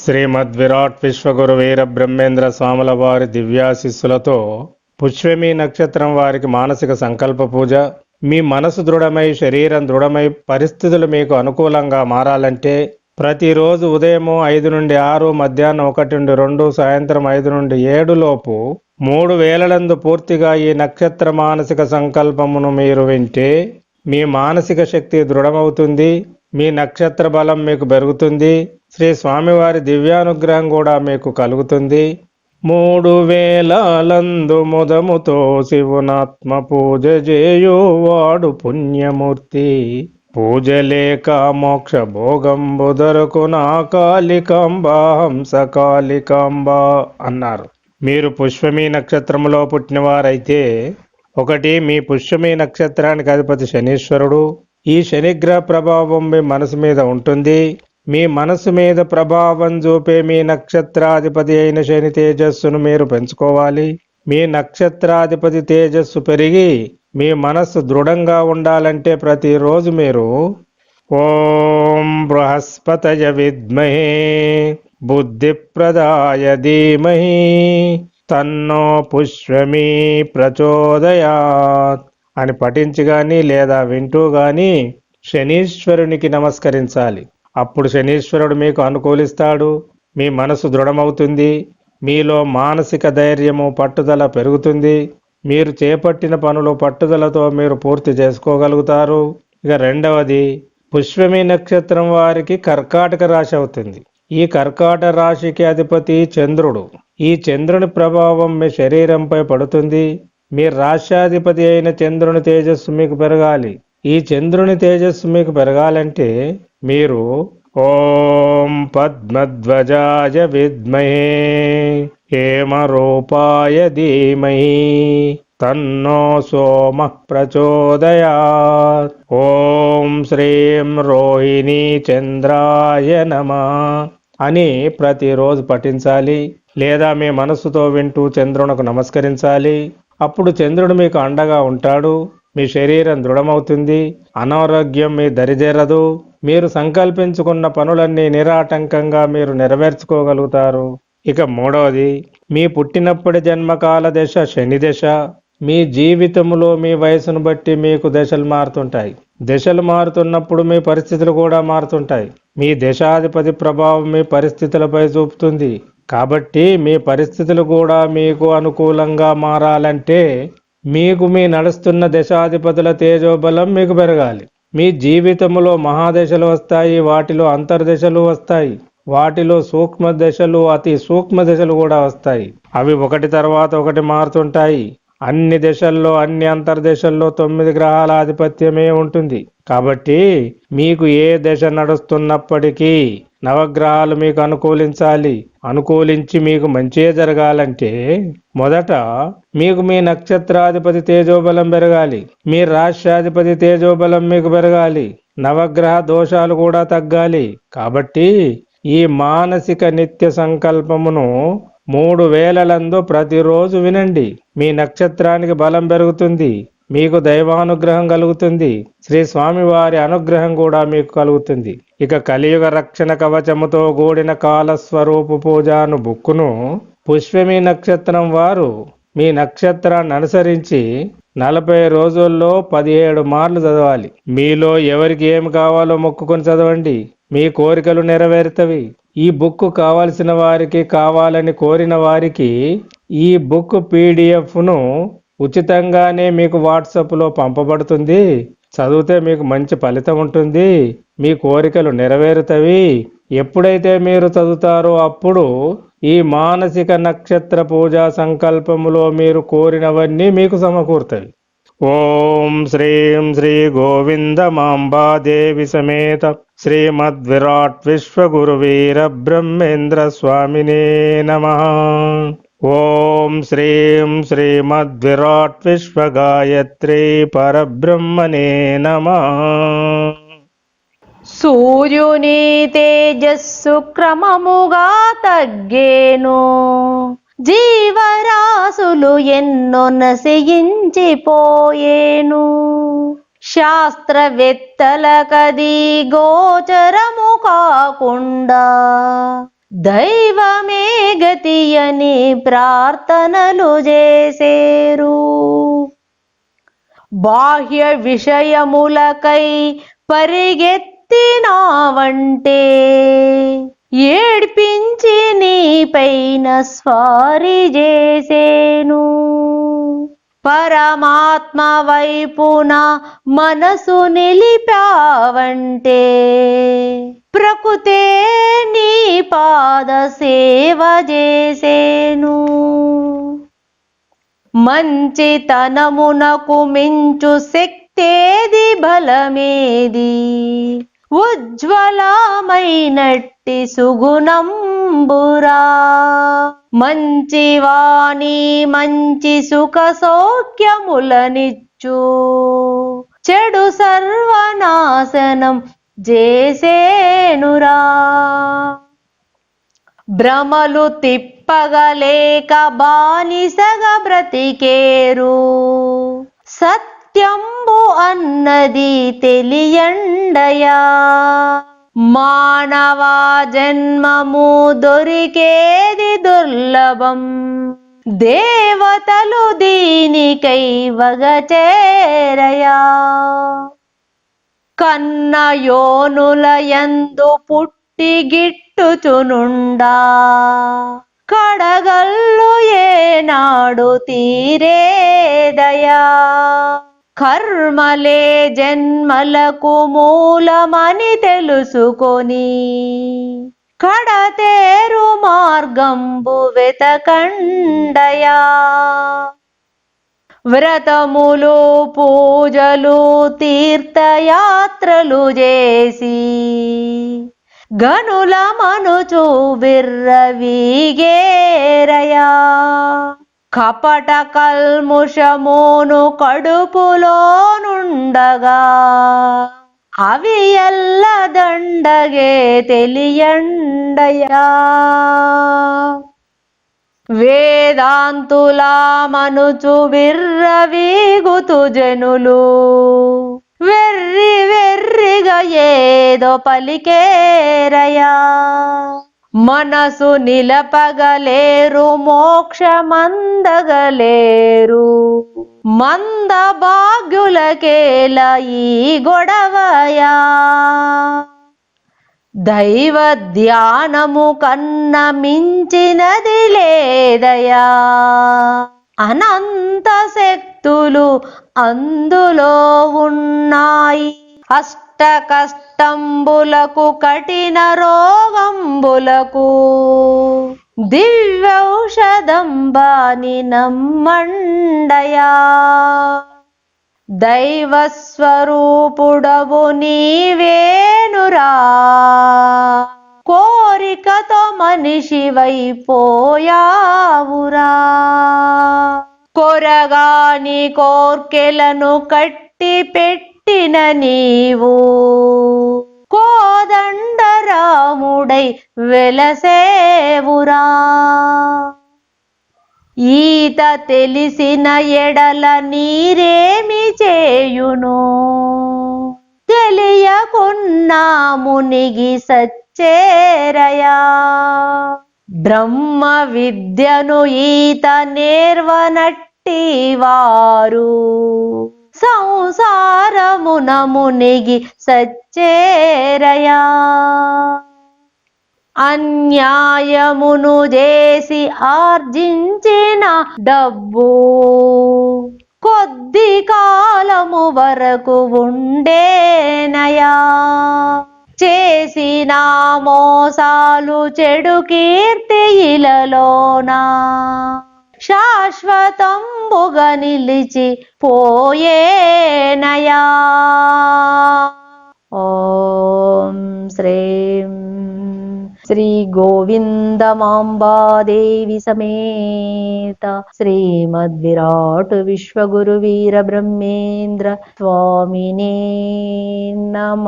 శ్రీమద్ విరాట్ విశ్వగురు వీర బ్రహ్మేంద్ర స్వాముల వారి దివ్యాశిస్సులతో పుష్యమి నక్షత్రం వారికి మానసిక సంకల్ప పూజ. మీ మనసు దృఢమై శరీరం దృఢమై పరిస్థితులు మీకు అనుకూలంగా మారాలంటే ప్రతిరోజు ఉదయము ఐదు నుండి ఆరు మధ్యాహ్నం ఒకటి నుండి రెండు సాయంత్రం ఐదు నుండి ఏడు లోపు మూడు వేలలందు పూర్తిగా ఈ నక్షత్ర మానసిక సంకల్పమును మీరు వింటే మీ మానసిక శక్తి దృఢమవుతుంది. మీ నక్షత్ర బలం మీకు పెరుగుతుంది. శ్రీ స్వామివారి దివ్యానుగ్రహం కూడా మీకు కలుగుతుంది. మూడు వేలందు ముదముతో శివునాత్మ పూజ చేయువాడు పుణ్యమూర్తి. పూజ లేక మోక్ష భోగంబు దొరకునా కాళికాంబ హంస కాళికాంబ అన్నారు. మీరు పుష్పమి నక్షత్రములో పుట్టినవారైతే ఒకటి మీ పుష్యమి నక్షత్రానికి అధిపతి శనీశ్వరుడు ఈ శనిగ్రహ ప్రభావం మీ మనసు మీద ఉంటుంది. మీ మనసు మీద ప్రభావం చూపే మీ నక్షత్రాధిపతి అయిన శని తేజస్సును మీరు పెంచుకోవాలి. మీ నక్షత్రాధిపతి తేజస్సు పెరిగి మీ మనస్సు దృఢంగా ఉండాలంటే ప్రతిరోజు మీరు ఓం బృహస్పతయ విద్మహే బుద్ధిప్రదాయ ధీమహి తన్నో పుష్పమీ ప్రచోదయాత్. అని పఠించి కానీ లేదా వింటూ కానీ శనీశ్వరునికి నమస్కరించాలి. అప్పుడు శనీశ్వరుడు మీకు అనుకూలిస్తాడు మీ మనసు దృఢమవుతుంది మీలో మానసిక ధైర్యము పట్టుదల పెరుగుతుంది మీరు చేపట్టిన పనులు పట్టుదలతో మీరు పూర్తి చేసుకోగలుగుతారు. ఇక రెండవది పుష్పమి నక్షత్రం వారికి కర్కాటక రాశి అవుతుంది. ఈ కర్కాట రాశికి అధిపతి చంద్రుడు. ఈ చంద్రుని ప్రభావం మీ శరీరంపై పడుతుంది. మీ రాష్ట్రాధిపతి అయిన చంద్రుని తేజస్సు మీకు పెరగాలి. ఈ చంద్రుని తేజస్సు మీకు పెరగాలంటే మీరు ఓం పద్మధ్వజాయ విద్మహే హేమరూపాయ ధీమహి తన్నో సోమ ప్రచోదయాత్. ఓం శ్రీం రోహిణీ చంద్రాయ నమ అని ప్రతిరోజు పఠించాలి. లేదా మీ మనస్సుతో వింటూ చంద్రునకు నమస్కరించాలి. అప్పుడు చంద్రుడు మీకు అండగా ఉంటాడు. మీ శరీరం దృఢమవుతుంది. అనారోగ్యం మీ దరిజేరదు మీరు సంకల్పించుకున్న పనులన్నీ నిరాటంకంగా మీరు నెరవేర్చుకోగలుగుతారు. ఇక మూడవది మీ పుట్టినప్పటి జన్మకాల దశ శని దశ. మీ జీవితంలో మీ వయసును బట్టి మీకు దశలు మారుతుంటాయి. దశలు మారుతున్నప్పుడు మీ పరిస్థితులు కూడా మారుతుంటాయి. మీ దశాధిపతి ప్రభావం మీ పరిస్థితులపై చూపుతుంది. కాబట్టి మీ పరిస్థితులు కూడా మీకు అనుకూలంగా మారాలంటే మీకు మీ నడుస్తున్న దశాధిపతుల తేజోబలం మీకు పెరగాలి. మీ జీవితంలో మహాదశలు వస్తాయి వాటిలో అంతర్దశలు వస్తాయి వాటిలో సూక్ష్మ దశలు అతి సూక్ష్మ దశలు కూడా వస్తాయి. అవి ఒకటి తర్వాత ఒకటి మారుతుంటాయి. అన్ని దశల్లో అన్ని అంతర్దశల్లో తొమ్మిది గ్రహాల ఆధిపత్యమే ఉంటుంది. కాబట్టి మీకు ఏ దశ నడుస్తున్నప్పటికీ నవగ్రహాలు మీకు అనుకూలించాలి. అనుకూలించి మీకు మంచిగా జరగాలంటే మొదట మీకు మీ నక్షత్రాధిపతి తేజోబలం పెరగాలి. మీ రాష్ట్రాధిపతి తేజోబలం మీకు పెరగాలి. నవగ్రహ దోషాలు కూడా తగ్గాలి. కాబట్టి ఈ మానసిక నిత్య సంకల్పమును మూడు వేలలందు ప్రతిరోజు వినండి. మీ నక్షత్రానికి బలం పెరుగుతుంది. మీకు దైవానుగ్రహం కలుగుతుంది. శ్రీ స్వామివారి అనుగ్రహం కూడా మీకు కలుగుతుంది. ఇక కలియుగ రక్షణ కవచముతో కూడిన కాలస్వరూపు పూజాను బుక్కును పుష్పమి నక్షత్రం వారు మీ నక్షత్రాన్ని అనుసరించి నలభై రోజుల్లో పదిహేడు మార్లు చదవాలి. మీలో ఎవరికి ఏమి కావాలో మొక్కుకొని చదవండి. మీ కోరికలు నెరవేరుతవి. ఈ బుక్ కావలసిన వారికి కావాలని కోరిన వారికి ఈ బుక్ పీడిఎఫ్ను ఉచితంగానే మీకు వాట్సాప్లో పంపబడుతుంది. చదివితే మీకు మంచి ఫలితం ఉంటుంది. మీ కోరికలు నెరవేరుతవి. ఎప్పుడైతే మీరు చదువుతారో అప్పుడు ఈ మానసిక నక్షత్ర పూజా సంకల్పములో మీరు కోరినవన్నీ మీకు సమకూరుతాయి. ఓం శ్రీం శ్రీ గోవిందమాంబాదేవి సమేత శ్రీమద్విరాట్ విరాట్ బ్రహ్మేంద్ర స్వామినే నమ. ఓం శ్రీం శ్రీమద్విరాట్ విశ్వగాయత్రీ పరబ్రహ్మనే నమ. సూర్యుని తేజస్సు క్రమముగా తగ్గేను. జీవరాశులు ఎన్నో నశయించిపోయేను శాస్త్రవేత్తలకది గోచరము కాకుండా దైవమే గతి అని ప్రార్థనలు చేసేరు. బాహ్య విషయములకై పరిగెత్తినావంటే ఏడ్పించి నీపైన స్వారీ చేసేను. పరమాత్మ వైపున మనసు నిలిపావంటే ప్రకృతే నీ పాద సేవ చేసేను. మంచితనమునకు మించు శక్తేది బలమేది. ఉజ్వలమైనట్టి సుగుణంబురా. మంచివాణి మంచి సుఖ సౌఖ్యములనిచ్చు చెడు సర్వనాశనం చేసేనురా. భ్రమలు తిప్పగలేక బానిసగా బ్రతికేరు. సత్యంబు అన్నది తెలియండయా? మానవా జన్మము దొరికేది దుర్లభం. దేవతలు దీనికై వగచేరయా? కన్న యోనుల యందు పుట్టి గిట్టుచునుండా? కడగల్లు ఏనాడు తీరేదయా? కర్మలే జన్మలకు మూలమని తెలుసుకొని కడతేరు మార్గంబు వెతకండయా. వ్రతములు పూజలు తీర్థయాత్రలు చేసి గనుల మనుచు బిర్రవీగేరయా కపట కల్ముషమును కడుపులోనుండగా. అవి ఎల్ల దండగే తెలియండయా. వేదాంతులా మనుచు విర్రవీగుతు జనులు. వెర్రి వెర్రిగా ఏదో పలికేరయా. మనసు నిలపగలేరు మోక్షమందగలేరు. మంద భాగ్యులకేల ఈ గొడవయా? దైవ ధ్యానము కన్న మించినది లేదయా? అనంత శక్తులు అందులో ఉన్నాయి. అష్ట కష్టంబులకు కఠిన రోగంబులకు. దివ్యౌషధంబాని నమ్మండయా. దైవస్వరూపుడవు నీవేనురా. కోరికతో మనిషివైపోయావురా కొరగాని కోర్కెలను కట్టి పుట్టిన నీవు. కోదండరాముడై వెలసేవురా. ఈత తెలిసిన ఎడల నీరేమి చేయును? తెలియకున్నా మునిగి సచ్చేరయా. బ్రహ్మ విద్యను ఈత నేర్వనట్టి వారు సంసారమున మునిగి సచ్చేరయా. అన్యాయమును చేసి ఆర్జించిన డబ్బు కొద్ది కాలము వరకు ఉండేనయా. చేసిన మోసాలు చెడు కీర్తి ఇలలోనా. శాశ్వతంబుగా నిలిచి పోయేనయా. ఓం శ్రీం శ్రీ గోవిందమాంబాదేవి సమేత శ్రీమద్విరాట్ విశ్వగురు వీర బ్రహ్మేంద్ర స్వామినే నమ.